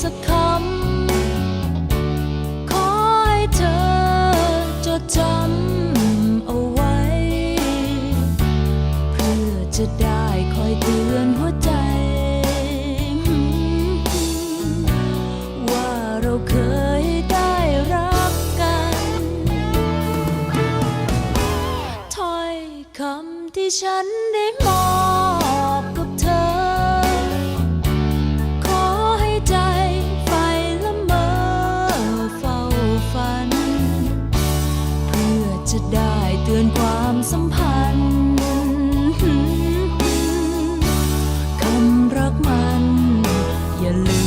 สักคำ ขอให้เธอจดจำเอาไว้ เพื่อจะได้คอยเตือนหัวใจ ว่าเราเคยได้รักกัน ถ้อยคำที่ฉัน สัมพันธ์คำรักมัน อย่าลื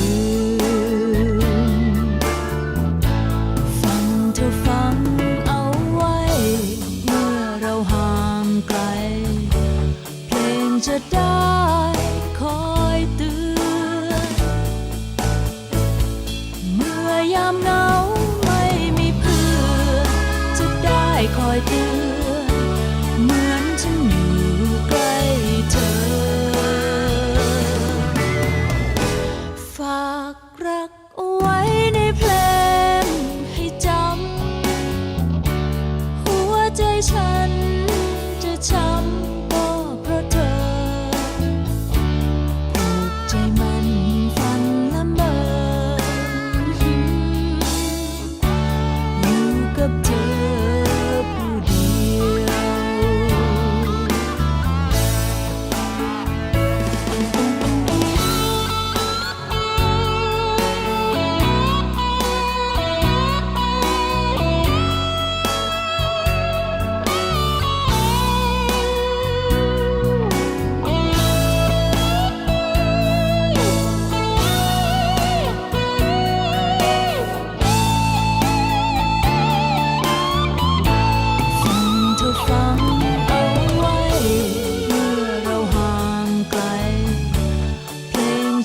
ม ฟังเธอฟังเอาไว้ เมื่อเราห่างไกล เพลงจะได้คอยเตือน เมื่อยามเหงาไม่มีเพื่อนจะได้คอยเตือน ไว้ในเพลงให้จำ หัวใจฉัน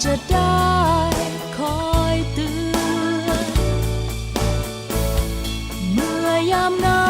จะได้คอยเตือนเมื่อยามเงา